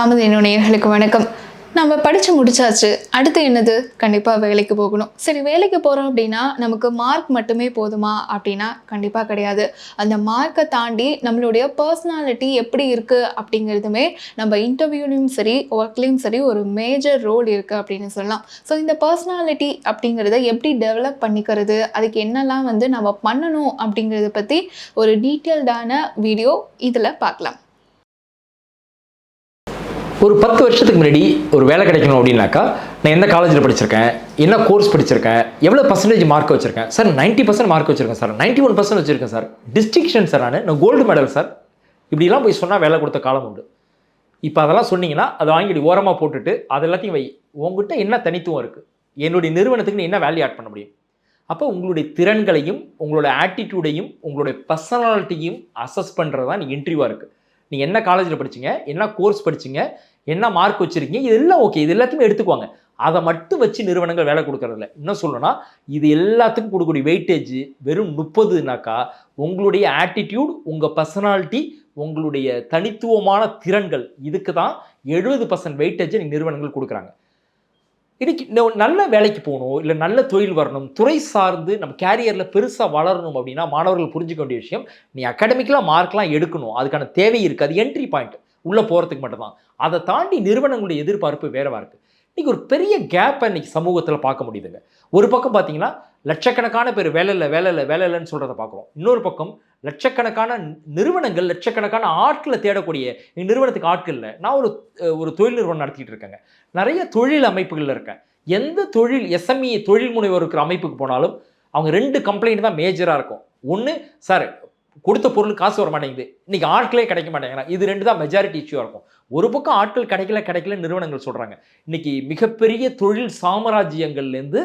காமதேனு நேயர்களுக்கு வணக்கம். நம்ம படித்து முடிச்சாச்சு. அடுத்து என்னது? கண்டிப்பாக வேலைக்கு போகணும். சரி வேலைக்கு போகிறோம் அப்படின்னா நமக்கு மார்க் மட்டுமே போதுமா? அப்படின்னா கண்டிப்பாக கிடையாது. அந்த மார்க்கை தாண்டி நம்மளுடைய பர்சனாலிட்டி எப்படி இருக்குது அப்படிங்கிறதுமே நம்ம இன்டர்வியூலையும் சரி ஒர்க்லேயும் சரி ஒரு மேஜர் ரோல் இருக்குது அப்படின்னு சொல்லலாம். ஸோ இந்த பர்சனாலிட்டி அப்படிங்கிறத எப்படி டெவலப் பண்ணிக்கிறது? அதுக்கு என்னெல்லாம் வந்து நம்ம பண்ணணும் அப்படிங்கிறத பற்றி ஒரு டீட்டெயில்டான வீடியோ இதில் பார்க்கலாம். ஒரு பத்து வருஷத்துக்கு முன்னாடி ஒரு வேலை கிடைக்கணும் அப்படின்னாக்கா நான் எந்த காலேஜில் படிச்சிருக்கேன் என்ன கோர்ஸ் படிச்சிருக்கேன் எவ்வளோ பர்சன்டேஜ் மார்க் வச்சிருக்கேன்? சார் 90% பர்சன்ட் மார்க் வச்சிருக்கேன் சார் 91% ஒன் பர்சன்ட் வச்சிருக்கேன் சார் டிஸ்டிங்ஷன் சார் நான். நான் கோல்டு மெடல் சார் இப்படிலாம் போய் சொன்னால் வேலை கொடுத்த காலம் உண்டு. இப்போ அதெல்லாம் சொன்னீங்கன்னா அதை வாங்கிட்டு ஓரமாக போட்டுட்டு அது எல்லாத்தையும் வை. உங்ககிட்ட என்ன தனித்துவம் இருக்குது என்னுடைய நிறுவனத்துக்கு நீ என்ன வேல்யூ ஆட் பண்ண முடியும்? அப்போ உங்களுடைய திறன்களையும் உங்களோட ஆட்டிடியூடையும் உங்களுடைய பர்சனாலிட்டியும் அசஸ் பண்ணுறது தான் நீ இன்டர்வியூவாக இருக்குது நீங்கள் என்ன காலேஜில் படிச்சிங்க என்ன கோர்ஸ் படிச்சீங்க என்ன மார்க் வச்சுருக்கீங்க? இதெல்லாம் ஓகே இது எல்லாத்தையுமே எடுத்துக்குவாங்க. அதை மட்டும் வச்சு நிறுவனங்கள் வேலை கொடுக்கறதில்ல. இன்னும் சொல்லணும்னா இது எல்லாத்துக்கும் கொடுக்கக்கூடிய வெயிட்டேஜ் வெறும் முப்பதுனாக்கா உங்களுடைய ஆட்டிடியூட் உங்கள் பர்சனாலிட்டி உங்களுடைய தனித்துவமான திறன்கள் இதுக்கு தான் எழுபது பர்சன்ட் வெயிட்டேஜை நிறுவனங்கள் கொடுக்குறாங்க. இன்னைக்கு நல்ல வேலைக்கு போகணும் இல்லை நல்ல தொழில் வரணும் துறை சார்ந்து நம்ம கேரியரில் பெருசாக வளரணும் அப்படின்னா மாணவர்கள் புரிஞ்சுக்க வேண்டிய விஷயம் நீ அகாடமிக்கலாக மார்க்லாம் எடுக்கணும். அதுக்கான தேவை இருக்குது அது என்ட்ரி பாயிண்ட் உள்ளே போகிறதுக்கு மட்டும்தான். அதை தாண்டி நிறுவனங்களுடைய எதிர்பார்ப்பு வேறவா இருக்குது இன்றைக்கி ஒரு பெரிய கேப்பை இன்றைக்கி சமூகத்தில் பார்க்க முடியுதுங்க. ஒரு பக்கம் பார்த்தீங்கன்னா லட்சக்கணக்கான பேர் வேலை இல்லை வேலை இல்லை வேலை இல்லைன்னு சொல்கிறத பார்க்குறோம். இன்னொரு பக்கம் லட்சக்கணக்கான நிறுவனங்கள் லட்சக்கணக்கான ஆட்களை தேடக்கூடிய எங்கள் நிறுவனத்துக்கு ஆட்கள் இல்லை. நான் ஒரு ஒரு தொழில் நிறுவனம் நடத்திட்டு இருக்கேங்க. நிறைய தொழில் அமைப்புகளில் இருக்கேன். எந்த தொழில் எஸ்எம்இ தொழில் முனைவோர் இருக்கிற அமைப்புக்கு போனாலும் அவங்க ரெண்டு கம்ப்ளைண்ட் தான் மேஜராக இருக்கும். ஒன்று சார் கொடுத்த பொருள் காசு வர மாட்டேங்குது. இன்னைக்கு ஆட்களே கிடைக்க மாட்டேங்கிறாங்க. இது ரெண்டு தான் மெஜாரிட்டி இஷ்யூவாக இருக்கும். ஒரு பக்கம் ஆட்கள் கிடைக்கல கிடைக்கல நிறுவனங்கள் சொல்கிறாங்க இன்னைக்கு மிகப்பெரிய தொழில் சாம்ராஜ்யங்கள்லேருந்து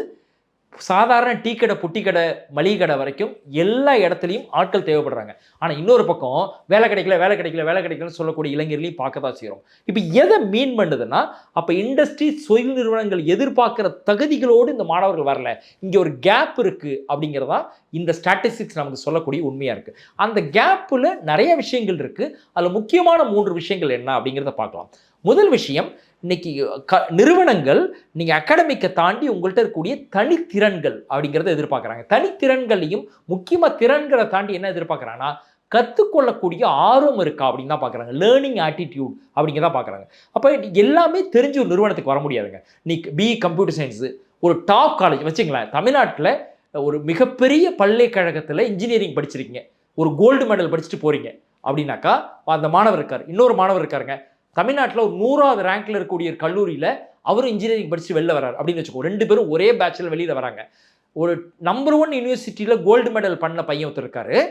சாதாரண டீ கடை புட்டி கடை மளிகை கடை வரைக்கும் எல்லா இடத்துலையும் ஆட்கள் தேவைப்படுறாங்க. ஆனால் இன்னொரு பக்கம் வேலை கிடைக்கல வேலை கிடைக்கல வேலை கிடைக்கலன்னு சொல்லக்கூடிய இளைஞர்களையும் பார்க்க தான் செய்கிறோம் இப்போ எதை மீன் பண்ணுதுன்னா அப்போ இண்டஸ்ட்ரி தொழில் நிறுவனங்கள் எதிர்பார்க்குற தகுதிகளோடு இந்த மாணவர்கள் வரல. இங்கே ஒரு கேப் இருக்குது அப்படிங்கிறதா இந்த ஸ்டாட்டிஸ்டிக்ஸ் நமக்கு சொல்லக்கூடிய உண்மையாக இருக்குது அந்த கேப்பில் நிறைய விஷயங்கள் இருக்குது அதில் முக்கியமான மூன்று விஷயங்கள் என்ன அப்படிங்கிறத பார்க்கலாம். முதல் விஷயம் இன்னைக்கு க நிறுவனங்கள் நீங்கள் அகாடமிக்கை தாண்டி உங்கள்கிட்ட இருக்கக்கூடிய தனித்திறன்கள் அப்படிங்கிறத எதிர்பார்க்குறாங்க. தனித்திறன்களையும் முக்கியமாக திறன்களை தாண்டி என்ன எதிர்பார்க்குறாங்கன்னா கற்றுக்கொள்ளக்கூடிய ஆர்வம் இருக்கா அப்படின்னு தான் பார்க்குறாங்க லேர்னிங் ஆட்டிடியூட் அப்படிங்கிறத பார்க்குறாங்க அப்போ எல்லாமே தெரிஞ்ச ஒரு நிறுவனத்துக்கு வர முடியாதுங்க. நீ பி கம்ப்யூட்டர் சயின்ஸு ஒரு டாப் காலேஜ் வச்சுங்களேன் தமிழ்நாட்டில் ஒரு மிகப்பெரிய பல்கலைக்கழகத்தில் இன்ஜினியரிங் படிச்சிருக்கீங்க. ஒரு கோல்டு மெடல் படிச்சுட்டு போகிறீங்க அப்படின்னாக்கா அந்த மாணவர் இருக்கார். இன்னொரு மாணவர் இருக்காருங்க. தமிழ்நாட்டில் ஒரு நூறாவது ரேங்க்ல இருக்கக்கூடிய ஒரு கல்லூரியில் அவரும் இன்ஜினியரிங் படித்து வெளில வரார் அப்படின்னு வச்சுக்கோ ரெண்டு பேரும் ஒரே பேட்சில் வெளியில் வராங்க. ஒரு நம்பர் ஒன் யூனிவர்சிட்டியில் கோல்டு மெடல் பண்ண பையன் ஒருத்தர் இருக்காரு.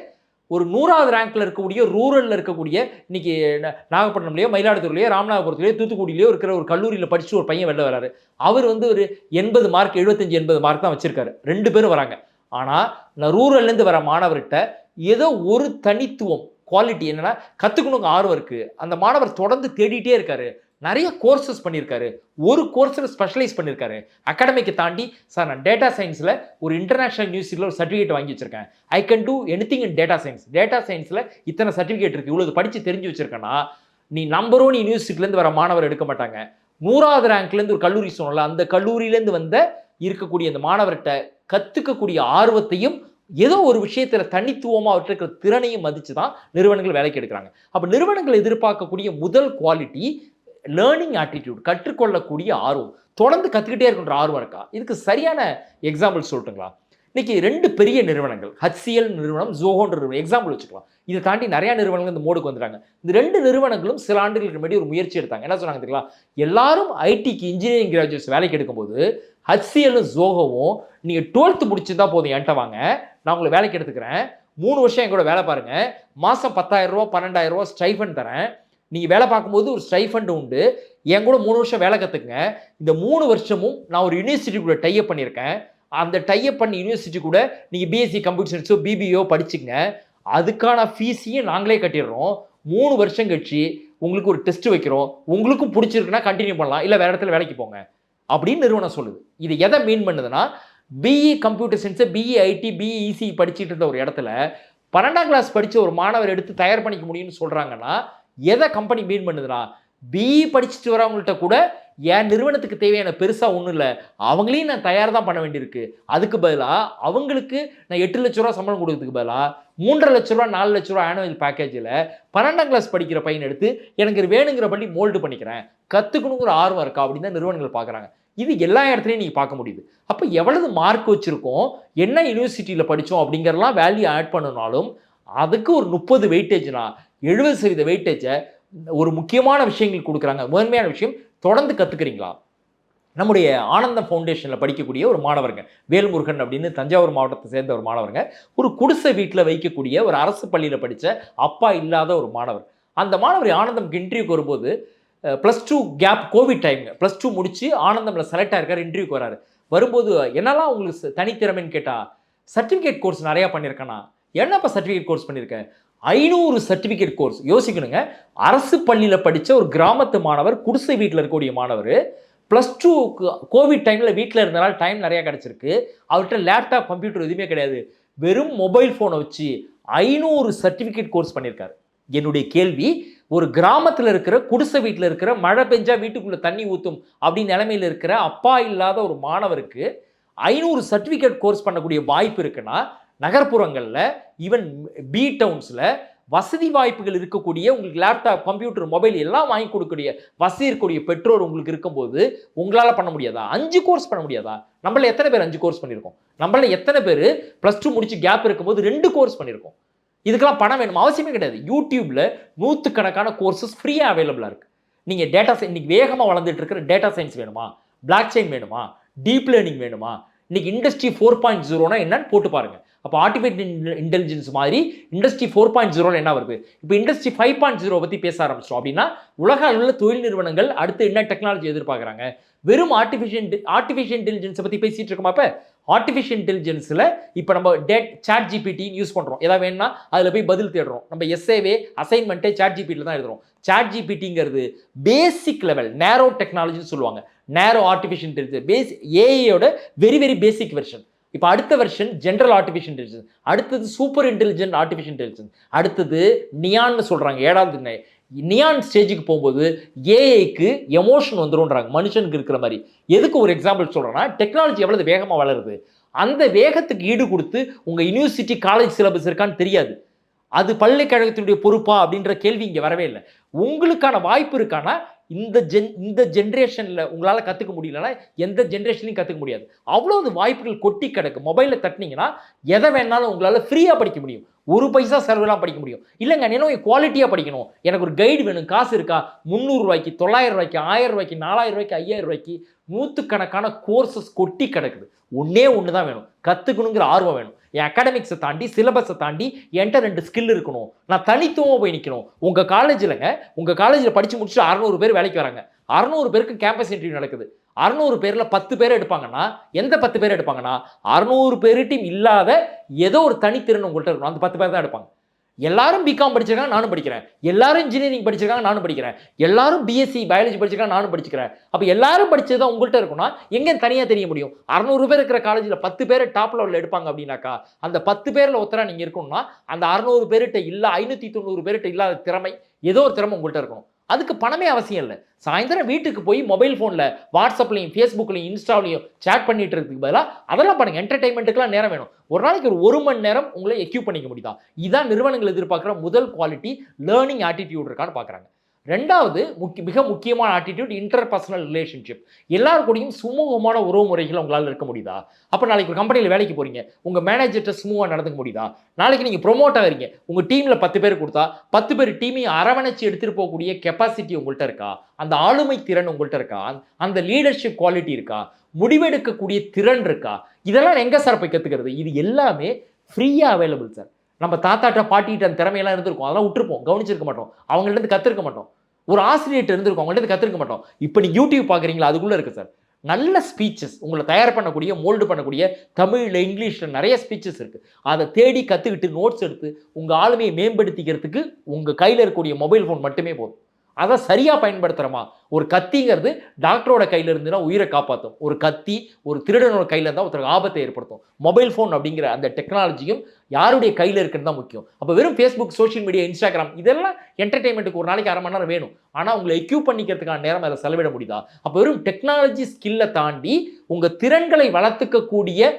ஒரு நூறாவது ரேங்க்ல இருக்கக்கூடிய ரூரலில் இருக்கக்கூடிய இன்னைக்கு ந- நாகப்பட்டினம்லையோ மயிலாடுதுறையிலையோ ராமநாதபுரத்துலையோ தூத்துக்குடியிலையோ இருக்கிற ஒரு கல்லூரியில் படிச்சு ஒரு பையன் வெளில வராரு அவர் வந்து ஒரு எண்பது மார்க் எழுபத்தஞ்சு எண்பது மார்க் தான் வச்சிருக்காரு. ரெண்டு பேரும் வராங்க. ஆனால் நான் ரூரல்லேருந்து வர மாணவர்கிட்ட ஏதோ ஒரு தனித்துவம் குவாலிட்டி என்னென்னா கற்றுக்கணுங்க ஆர்வம் இருக்குது அந்த மாணவர் தொடர்ந்து தேடிட்டே இருக்காரு. நிறைய கோர்சஸ் பண்ணியிருக்காரு ஒரு கோர்ஸில் ஸ்பெஷலைஸ் பண்ணியிருக்காரு அகாடமிக்கு தாண்டி சார் நான் டேட்டா சயின்ஸில் ஒரு இன்டர்நேஷனல் யூனிவர்சிட்டியில் ஒரு சர்டிஃபிகேட் வாங்கி வச்சிருக்கேன். I can do anything in data science data சயின்ஸில் இத்தனை சர்டிஃபிகேட் இருக்குது இவ்வளோ படித்து தெரிஞ்சு வச்சிருக்கேன்னா நீ நம்பர் ஒன் யூனிவர்சிட்டிலேருந்து வர மாணவர் எடுக்க மாட்டாங்க. நூறாவது ரேங்க்லேருந்து ஒரு கல்லூரி சொன்னல அந்த கல்லூரியிலேருந்து வந்த இருக்கக்கூடிய அந்த மாணவர்கிட்ட கற்றுக்கக்கூடிய ஆர்வத்தையும் ஏதோ ஒரு விஷயத்தில் தனித்துவமாக அவற்றிருக்கிற திறனையும் மதித்து தான் நிறுவனங்கள் வேலைக்கு எடுக்கிறாங்க. அப்போ நிறுவனங்கள் எதிர்பார்க்கக்கூடிய முதல் குவாலிட்டி லேர்னிங் ஆட்டிடியூட் கற்றுக்கொள்ளக்கூடிய ஆர்வம். தொடர்ந்து கற்றுக்கிட்டே இருக்கின்ற ஆர்வம் இருக்கா? இதுக்கு சரியான எக்ஸாம்பிள் சொல்லட்டுங்களா? இன்றைக்கி ரெண்டு பெரிய நிறுவனங்கள் ஹச்சிஎல் நிறுவனம் ஜோஹோன்ற நிறுவனம் எக்ஸாம்பிள் வச்சுக்கலாம். இதை தாண்டி நிறையா நிறுவனங்கள் இந்த மோடுக்கு வந்துட்டாங்க. இந்த ரெண்டு நிறுவனங்களும் சில ஆண்டுகளுக்கு முன்னாடி ஒரு முயற்சி எடுத்தாங்க. என்ன சொன்னாங்க தெரியுங்களா எல்லாரும் ஐடிக்கு இன்ஜினியரிங் கிராஜுவேட்ஸ் வேலைக்கு எடுக்கும்போது ஹச்சிஎல்லும் ஜோகோவும் நீங்கள் டுவெல்த்து முடிச்சிருந்தா போதும் என்கிட்ட வாங்க. நான் உங்களை வேலைக்கு எடுத்துக்கிறேன். மூணு வருஷம் என் கூட வேலை பாருங்கள் மாதம் பத்தாயிரம் ரூபா பன்னெண்டாயிரம் ரூபா ஸ்டைஃபண்ட் தரேன். நீங்கள் வேலை பார்க்கும்போது ஒரு ஸ்டைஃபண்ட் உண்டு. என் கூட மூணு வருஷம் வேலை கற்றுக்குங்க இந்த மூணு வருஷமும் நான் ஒரு யூனிவர்சிட்டி கூட டைப் பண்ணியிருக்கேன். அந்த டைப் பண்ண யூனிவர்சிட்டி கூட நீங்கள் பிஎஸ்சி கம்ப்யூட்டர் சயின்ஸோ பிபிஓ படிச்சுங்க அதுக்கான ஃபீஸையும் நாங்களே கட்டிடுறோம். மூணு வருஷம் கழிச்சு உங்களுக்கு ஒரு டெஸ்ட் வைக்கிறோம். உங்களுக்கும் பிடிச்சிருக்குன்னா கண்டினியூ பண்ணலாம். இல்லை வேறு இடத்துல வேலைக்கு போங்க. அப்படின்னு நிறுவனம் சொல்லுது. இது எதை மீன் பண்ணுதுன்னா பிஇ கம்ப்யூட்டர் சயின்ஸை பிஇ ஐடி பிஇ இசி படிச்சுட்டு இருந்த ஒரு இடத்துல பன்னெண்டாம் கிளாஸ் படித்த ஒரு மாணவர் எடுத்து தயார் பண்ணிக்க முடியும்னு சொல்கிறாங்கன்னா எதை கம்பெனி மீன் பண்ணுதுன்னா பிஇ படிச்சுட்டு வரவங்கள்ட்ட கூட என் நிறுவனத்துக்கு தேவையான பெருசாக ஒன்றும் இல்லை. அவங்களையும் நான் தயார் தான் பண்ண வேண்டியிருக்கு. அதுக்கு பதிலாக அவங்களுக்கு நான் எட்டு லட்ச ரூபா சம்பளம் கொடுக்கறதுக்கு பதிலாக மூன்றரை லட்ச ரூபா நாலு லட்ச ரூபா ஆனுவல் பேக்கேஜில் பன்னெண்டாம் கிளாஸ் படிக்கிற பையன் எடுத்து எனக்கு வேணுங்கிற பள்ளி மோல்டு பண்ணிக்கிறேன். கற்றுக்கணுங்கிற ஆர்வம் இருக்கா அப்படின்னு தான் நிறுவனங்கள் பார்க்குறாங்க இது எல்லா இடத்துலையும் நீங்கள் பார்க்க முடியுது. அப்போ எவ்வளவு மார்க் வச்சுருக்கோம்? என்ன யூனிவர்சிட்டியில் படித்தோம் அப்படிங்கிறலாம் வேல்யூ ஆட் பண்ணனாலும் அதுக்கு ஒரு முப்பது வெயிட்டேஜ்னா எழுபது சதவீத வெயிட்டேஜை ஒரு முக்கியமான விஷயங்கள் கொடுக்குறாங்க. முதன்மையான விஷயம் தொடர்ந்து கற்றுக்குறீங்களா நம்முடைய ஆனந்தம் ஃபவுண்டேஷனில் படிக்கக்கூடிய ஒரு மாணவருங்க. வேல்முருகன் அப்படின்னு தஞ்சாவூர் மாவட்டத்தை சேர்ந்த ஒரு மாணவருங்க. ஒரு குடிசை வீட்டில் வைக்கக்கூடிய ஒரு அரசு பள்ளியில் படித்த அப்பா இல்லாத ஒரு மாணவர். அந்த மாணவர் ஆனந்தம் இன்டர்வியூக்கு வரும்போது ப்ளஸ் டூ கேப் கோவிட் டைம்ங்க ப்ளஸ் டூ முடித்து ஆனந்தமில் செலக்ட் ஆயிருக்காரு இன்டர்வியூக்கு வராரு. வரும்போது என்னெல்லாம் உங்களுக்கு தனித்திறமைன்னு கேட்டால் சர்டிஃபிகேட் கோர்ஸ் நிறையா பண்ணியிருக்கேண்ணா என்னப்பா சர்டிஃபிகேட் கோர்ஸ் பண்ணியிருக்கேன் ஐநூறு சர்டிஃபிகேட் கோர்ஸ் யோசிக்கணுங்க. அரசு பள்ளியில் படித்த ஒரு கிராமத்து மாணவர் குடிசை வீட்டில் இருக்கக்கூடிய மாணவர் ப்ளஸ் டூ கோவிட் டைமில் வீட்டில் இருந்தனால டைம் நிறையா கிடச்சிருக்கு. அவர்கிட்ட லேப்டாப் கம்ப்யூட்டர் எதுவுமே கிடையாது. வெறும் மொபைல் ஃபோனை வச்சு ஐநூறு சர்டிஃபிகேட் கோர்ஸ் பண்ணியிருக்காரு. என்னுடைய கேள்வி ஒரு கிராமத்தில் இருக்கிற குடிசை வீட்டில் இருக்கிற மழை பெஞ்சா வீட்டுக்குள்ளே தண்ணி ஊற்றும் அப்படின்னு நிலைமையில் இருக்கிற அப்பா இல்லாத ஒரு மாணவருக்கு ஐநூறு சர்டிஃபிகேட் கோர்ஸ் பண்ணக்கூடிய வாய்ப்பு இருக்குன்னா நகர்ப்புறங்களில் ஈவன் பி டவுன்ஸில் வசதி வாய்ப்புகள் இருக்கக்கூடிய உங்களுக்கு லேப்டாப் கம்ப்யூட்டர் மொபைல் எல்லாம் வாங்கி கொடுக்கக்கூடிய வசதி இருக்கக்கூடிய பெற்றோர் உங்களுக்கு இருக்கும்போது உங்களால் பண்ண முடியாதா? அஞ்சு கோர்ஸ் பண்ண முடியாதா? நம்மள எத்தனை பேர் அஞ்சு கோர்ஸ் பண்ணியிருக்கோம்? நம்மள எத்தனை பேர் ப்ளஸ் டூ முடிச்சு கேப் இருக்கும்போது ரெண்டு கோர்ஸ் பண்ணியிருக்கோம்? இதுக்கெல்லாம் பணம் வேணும். அவசியமே கிடையாது. யூடியூப்ல நூற்றுக்கணக்கான கோர்சஸ் ஃப்ரீயாக அவைலபிளாக இருக்கு. நீங்கள் டேட்டா இன்னைக்கு வேகமாக வளர்ந்துட்டு இருக்கிற டேட்டா சயின்ஸ் வேணுமா? பிளாக் செயின் வேணுமா? டீப் லேர்னிங் வேணுமா? இன்னைக்கு இண்டஸ்ட்ரி ஃபோர் பாயிண்ட் ஜீரோனா என்னன்னு போட்டு பாருங்க. அப்போ ஆர்டிஃபிஷியல் இன்டெலிஜென்ஸ் மாதிரி இண்டஸ்ட்ரி ஃபோர் பாயிண்ட் ஜீரோவில் என்ன வருது? இப்போ இண்டஸ்ட்ரி ஃபைவ் பாயிண்ட் ஜீரோ பற்றி பேச ஆரம்பிச்சிட்டோம். அப்படின்னா உலக அளவில் தொழில் நிறுவனங்கள் அடுத்து என்ன டெக்னாலஜி எதிர்பார்க்குறாங்க? வெறும் ஆர்டிஃபிஷியல் ஆர்டிஃபிஷியல் இன்டெலிஜென்ஸை பற்றி பேசிட்டு இருக்கோமா இப்போ ஆர்டிஃபிஷியல் இன்டெலிஜென்ஸில் இப்போ நம்ம டேட் சாட் ஜிபிடின்னு யூஸ் பண்ணுறோம் ஏதாவது வேணும்னா அதில் போய் பதில் தேடுறோம். நம்ம எஸ்ஏவே அசைன்மெண்ட்டே சாட் ஜிபிடியில் தான் எழுதுறோம். சாட் ஜிபிடிங்கிறது பேசிக் லெவல் நேரோ டெக்னாலஜின்னு சொல்லுவாங்க. நேரோ ஆர்டிஃபிஷியல் இன்டெலிஜென்ஸ் பேஸ் ஏஐயோட வெரி வெரி பேசிக் வெர்ஷன் இப்போ அடுத்த வெர்ஷன் ஜென்ரல் ஆர்டிஃபிஷியல் இன்டெலிஜென்ஸ் அடுத்தது சூப்பர் இன்டெலிஜென்ட் ஆர்டிஃபிஷியல் இன்டெலிஜென்ஸ் அடுத்தது நியான்னு சொல்கிறாங்க ஏழாவது நியான் ஸ்டேஜுக்கு போகும்போது ஏஐக்கு எமோஷன் வந்துடும்ன்றாங்க மனுஷனுக்கு இருக்கிற மாதிரி. எதுக்கு ஒரு எக்ஸாம்பிள் சொல்கிறேன்னா டெக்னாலஜி எவ்வளவு வேகமாக வளருது? அந்த வேகத்துக்கு ஈடு கொடுத்து உங்கள் யூனிவர்சிட்டி காலேஜ் சிலபஸ் இருக்கான்னு தெரியாது. அது பல்கலைக்கழகத்தினுடைய பொறுப்பா அப்படின்ற கேள்வி இங்கே வரவே இல்லை. உங்களுக்கான வாய்ப்பு இருக்கானா இந்த ஜென் இந்த ஜென்ரேஷனில் உங்களால் கற்றுக்க முடியலன்னா எந்த ஜென்ரேஷன்லையும் கற்றுக்க முடியாது. அவ்வளோ அது வாய்ப்புகள் கொட்டி கிடக்கு. மொபைலில் தட்டினீங்கன்னா எதை வேணாலும் உங்களால் ஃப்ரீயாக படிக்க முடியும். ஒரு பைசா செலவுலாம் படிக்க முடியும். இல்லைங்க என்ன குவாலிட்டியாக படிக்கணும். எனக்கு ஒரு கைடு வேணும். காசு இருக்கா? முந்நூறுரூவாய்க்கு தொள்ளாயிரம் ரூபாய்க்கு ஆயிரம் ரூபாய்க்கு நாலாயிரம் ரூபாய்க்கு ஐயாயிரம் ரூபாய்க்கு நூற்றுக்கணக்கான கோர்சஸ் கொட்டி கிடக்குது. ஒன்றே ஒன்று தான் வேணும். கற்றுக்கணுங்கிற ஆர்வம் வேணும். என் அகாடமிக்ஸை தாண்டி சிலபஸை தாண்டி என்கிட்ட ரெண்டு ஸ்கில் இருக்கணும். நான் தனித்துவமாக போய் நிற்கணும் உங்கள் காலேஜில்ங்க உங்கள் காலேஜில் படித்து முடிச்சுட்டு அறநூறு பேர் வேலைக்கு வராங்க. அறநூறு பேருக்கு கேம்பஸ் இன்டர்வியூ நடக்குது. அறநூறு பேரில் பத்து பேர் எடுப்பாங்கன்னா எந்த பத்து பேர் எடுப்பாங்கன்னா அறநூறு பேர்கிட்டையும் இல்லாத ஏதோ ஒரு தனித்திறன் உங்கள்கிட்ட இருக்கணும். அந்த பத்து பேர் தான் எடுப்பாங்க. எல்லாரும் பிகாம் படிச்சிருக்காங்க நானும் படிக்கிறேன். எல்லாரும் இன்ஜினியரிங் படிச்சிருக்காங்க நானும் படிக்கிறேன். எல்லாரும் பிஎஸ்சி பயாலஜி படிச்சிருக்காங்க நானும் படிச்சுக்கிறேன். அப்போ எல்லாரும் படிச்சது தான் உங்கள்கிட்ட இருக்கும்னா எங்கே தனியாக தெரிய முடியும்? அறநூறு பேர் இருக்கிற காலேஜில் பத்து பேர் டாப் லெவலில் எடுப்பாங்க அப்படின்னாக்கா அந்த பத்து பேரில் ஒருத்தரா நீங்கள் இருக்கணும்னா அந்த அறநூறு பேர்கிட்ட இல்லை ஐநூற்றி தொண்ணூறு பேர்கிட்ட இல்லாத திறமை ஏதோ ஒரு திறமை உங்கள்கிட்ட இருக்கணும். அதுக்கு பணமே அவசியம் இல்லை. சாயந்தரம் வீட்டுக்கு போய் மொபைல் ஃபோனில் வாட்ஸ்அப்லையும் ஃபேஸ்புக்லையும் இன்ஸ்டாலையும் சேட் பண்ணிட்டு இருக்கிறதுக்கு பதிலாக அதெல்லாம் பண்ணுங்க என்டர்டைன்மெண்ட்டுக்குலாம் நேரம் வேணும். ஒரு நாளைக்கு ஒரு ஒரு மணி நேரம் உங்களை எக்யூப் பண்ணிக்க முடியுதா? இதான் நிறுவனங்கள் எதிர்பார்க்குற முதல் குவாலிட்டி லேர்னிங் ஆட்டிடியூட் இருக்கான்னு பார்க்குறாங்க ரெண்டாவது முக்கிய மிக முக்கியமான ஆட்டிடியூட் இன்டர் பர்சனல் ரிலேஷன்ஷிப் எல்லார் கூடயும் சுமூகமான உறவு முறைகள் உங்களால் இருக்க முடியுதா? அப்போ நாளைக்கு ஒரு கம்பெனியில் வேலைக்கு போகிறீங்க உங்கள் மேனேஜர்கிட்ட சுமூகமாக நடந்துக்க முடியுதா? நாளைக்கு நீங்கள் ப்ரொமோட் ஆகிறீங்க. உங்கள் டீமில் பத்து பேர் கொடுத்தா பத்து பேர் டீமையும் அரவணைச்சு எடுத்துகிட்டு போகக்கூடிய கெப்பாசிட்டி உங்கள்கிட்ட இருக்கா? அந்த ஆளுமை திறன் உங்கள்கிட்ட இருக்கா? அந்த லீடர்ஷிப் குவாலிட்டி இருக்கா? முடிவெடுக்கக்கூடிய திறன் இருக்கா? இதெல்லாம் எங்கே சார் போய் கற்றுக்கிறது இது எல்லாமே ஃப்ரீயாக அவைலபிள் சார் நம்ம தாத்தாட்ட பாட்டிகிட்ட அந்த திறமையெல்லாம் இருந்திருக்கும். அதெல்லாம் விட்டுருப்போம். கவனிச்சிருக்க மாட்டோம். அவங்கள்ட்ட இருந்து கற்றுருக்க மாட்டோம். ஒரு ஆசிரியர்கிட்ட இருந்திருக்கும். அவங்கள்ட்ட இருந்து கற்றுருக்க மாட்டோம். இப்போ நீங்கள் யூடியூப் பார்க்குறீங்களா அதுக்குள்ளே இருக்குது சார் நல்ல ஸ்பீச்சஸ் உங்களை தயார் பண்ணக்கூடிய மோல்டு பண்ணக்கூடிய தமிழில் இங்கிலீஷில் நிறைய ஸ்பீச்சஸ் இருக்குது அதை தேடி கற்றுக்கிட்டு நோட்ஸ் எடுத்து உங்கள் ஆளுமையை மேம்படுத்திக்கிறதுக்கு உங்கள் கையில் இருக்கக்கூடிய மொபைல் ஃபோன் மட்டுமே போதும். அதை சரியாக பயன்படுத்துகிறோமா ஒரு கத்திங்கிறது டாக்டரோட கையில் இருந்துன்னா உயிரை காப்பாற்றும் ஒரு கத்தி ஒரு திருடனோட கையில் இருந்தால் ஒருத்தருக்கு ஆபத்தை ஏற்படுத்தும். மொபைல் ஃபோன் அப்படிங்கிற அந்த டெக்னாலஜியும் யாருடைய கையில் இருக்குன்னு தான் முக்கியம். அப்போ வெறும் ஃபேஸ்புக் சோஷியல் மீடியா இன்ஸ்டாகிராம் இதெல்லாம் என்டர்டைன்மெண்ட்டுக்கு ஒரு நாளைக்கு அரை மணி நேரம் வேணும். ஆனால் உங்களை எக்யூப் பண்ணிக்கிறதுக்கான நேரம் அதில் செலவிட முடியுதா? அப்போ வெறும் டெக்னாலஜி ஸ்கில்லை தாண்டி உங்கள் திறன்களை வளர்த்துக்கக்கூடிய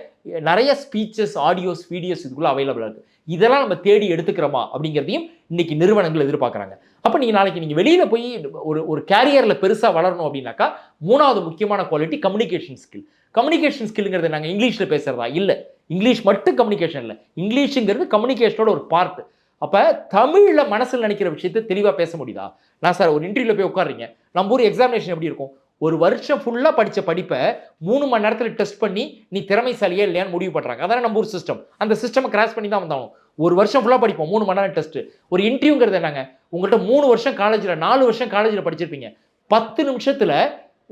நிறைய ஸ்பீச்சஸ் ஆடியோஸ் வீடியோஸ் இதுக்குள்ளே அவைலபிளாக இருக்குது இதெல்லாம் நம்ம தேடி எடுத்துக்கிறோமா அப்படிங்கிறதையும் இன்னைக்கு நிறுவனங்கள் எதிர்பார்க்குறாங்க. அப்போ நீங்கள் நாளைக்கு நீங்கள் வெளியில் போய் ஒரு ஒரு கேரியரில் பெருசாக வளரணும் அப்படின்னாக்கா மூணாவது முக்கியமான குவாலிட்டி கம்யூனிகேஷன் ஸ்கில் கம்யூனிகேஷன் ஸ்கில்ங்கிறது நாங்கள் இங்கிலீஷில் பேசுகிறதா இல்லை. இங்கிலீஷ் மட்டும் கம்யூனிகேஷன் இல்லை. இங்கிலீஷுங்கிறது கம்யூனிகேஷனோட ஒரு பார்ட் அப்போ தமிழில் மனசில் நினைக்கிற விஷயத்தை தெளிவாக பேச முடியுதா? நான் சார் ஒரு இன்டர்வியூவில் போய் உட்காடுறீங்க நம்ம ஊர் எக்ஸாமினேஷன் எப்படி இருக்கும்? ஒரு வருஷம் ஃபுல்லாக படித்த படிப்பை மூணு மணி நேரத்தில் டெஸ்ட் பண்ணி நீ திறமைசாலியே இல்லையான்னு முடிவு பண்ணுறாங்க அதான் நம்ம ஒரு சிஸ்டம் அந்த சிஸ்டம் கிராஸ் பண்ணி தான் வந்தாலும் ஒரு வருஷம் ஃபுல்லாக படிப்போம் மூணு மணி நேரம் டெஸ்ட் ஒரு இன்டர்வியூங்கிறது என்னங்க? உங்கள்கிட்ட மூணு வருஷம் காலேஜில் நாலு வருஷம் காலேஜில் படிச்சிருப்பீங்க. பத்து நிமிஷத்தில்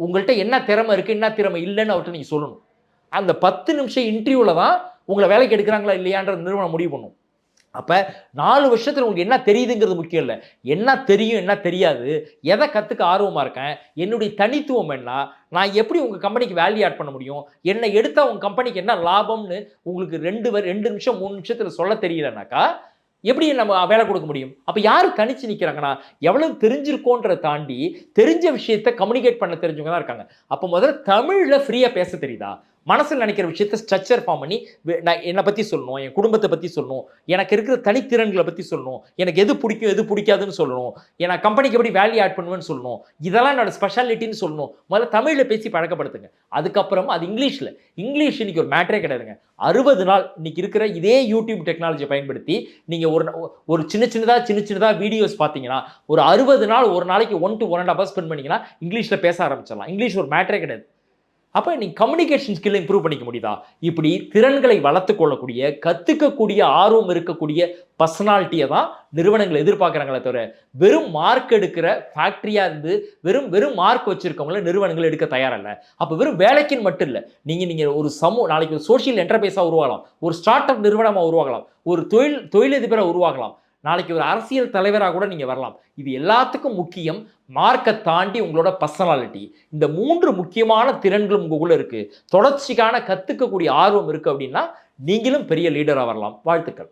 உங்கள்கிட்ட என்ன திறமை இருக்குது என்ன திறமை இல்லைன்னு அவர்கிட்ட நீங்கள் சொல்லணும். அந்த பத்து நிமிஷம் இன்டர்வியூவில் தான் உங்களை வேலைக்கு எடுக்கிறாங்களா இல்லையான்ற நிறுவனம் முடிவு பண்ணும். அப்போ நாலு வருஷத்தில் உங்களுக்கு என்ன தெரியுதுங்கிறது முக்கியம் இல்லை. என்ன தெரியும் என்ன தெரியாது. எதை கற்றுக்க ஆர்வமாக இருக்கேன்? என்னுடைய தனித்துவம் என்ன? நான் எப்படி உங்கள் கம்பெனிக்கு வேல்யூ ஆட் பண்ண முடியும்? என்னை எடுத்தால் உங்கள் கம்பெனிக்கு என்ன லாபம்னு உங்களுக்கு ரெண்டு வ- ரெண்டு நிமிஷம் மூணு நிமிஷத்தில் சொல்ல தெரியலனாக்கா எப்படி நம்ம வேலை கொடுக்க முடியும்? அப்போ யார் தனிச்சு நிற்கிறாங்கன்னா எவ்வளவு தெரிஞ்சிருக்கோன்றதை தாண்டி தெரிஞ்ச விஷயத்தை கம்யூனிகேட் பண்ண தெரிஞ்சவங்க தான் இருக்காங்க. அப்போ முதல்ல தமிழில் ஃப்ரீயாக பேச தெரியுதா? மனசில் நினைக்கிற விஷயத்தை ஸ்ட்ரக்சர் ஃபார்ம் பண்ணி நான் என்னை பற்றி சொல்லணும் என் குடும்பத்தை பற்றி சொல்லணும் எனக்கு இருக்கிற தனித்திறன்களை பற்றி சொல்லணும் எனக்கு எது பிடிக்கும் எது பிடிக்காதுன்னு சொல்லணும் ஏன்னா கம்பெனிக்கு எப்படி வேல்யூ ஆட் பண்ணுவேன்னு சொல்லணும் இதெல்லாம் என்னோட ஸ்பெஷாலிட்டின்னு சொல்லணும். முதல்ல தமிழில் பேசி பழக்கப்படுத்துங்க. அதுக்கப்புறம் அது இங்கிலீஷில். இங்கிலீஷ் இன்னைக்கு ஒரு மேட்டரே கிடையாதுங்க. அறுபது நாள் இன்னைக்கு இருக்கிற இதே யூடியூப் டெக்னாலஜியை பயன்படுத்தி நீங்கள் ஒரு ஒரு சின்ன சின்னதாக சின்ன சின்னதாக வீடியோஸ் பார்த்தீங்கன்னா ஒரு அறுபது நாள் ஒரு நாளைக்கு one to one and hour spend பண்ணிங்கன்னா இங்கிலீஷில் பேச ஆரம்பிச்சிடலாம். இங்கிலீஷ் ஒரு மேட்டரே கிடையாது. அப்போ நீங்கள் கம்யூனிகேஷன் ஸ்கில்லை இம்ப்ரூவ் பண்ணிக்க முடியுதா? இப்படி திறன்களை வளர்த்து கொள்ளக்கூடிய கற்றுக்கக்கூடிய ஆர்வம் இருக்கக்கூடிய பர்சனாலிட்டியை தான் நிறுவனங்கள் எதிர்பார்க்குறாங்களே தவிர வெறும் மார்க் எடுக்கிற ஃபேக்ட்ரியாக இருந்து வெறும் வெறும் மார்க் வச்சுருக்கவங்கள நிறுவனங்கள் எடுக்க தயாரில்ல. அப்போ வெறும் வேலைக்குன்னு மட்டும் இல்லை நீங்கள் நீங்கள் ஒரு சமூக நாளைக்கு ஒரு சோஷியல் என்டர்பிரைஸாக உருவாகலாம். ஒரு ஸ்டார்ட் அப் நிறுவனமாக உருவாகலாம். ஒரு தொழில் தொழிலதிபரை உருவாகலாம். நாளைக்கு ஒரு அரசியல் தலைவராக கூட நீங்கள் வரலாம். இது எல்லாத்துக்கும் முக்கியம். மார்க்கை தாண்டி உங்களோட பர்சனாலிட்டி இந்த மூன்று முக்கியமான திறன்களும் உங்களுக்குள்ள இருக்கு. தொடர்ச்சிக்கான கத்துக்கக்கூடிய ஆர்வம் இருக்கு அப்படின்னா நீங்களும் பெரிய லீடராக வரலாம். வாழ்த்துக்கள்.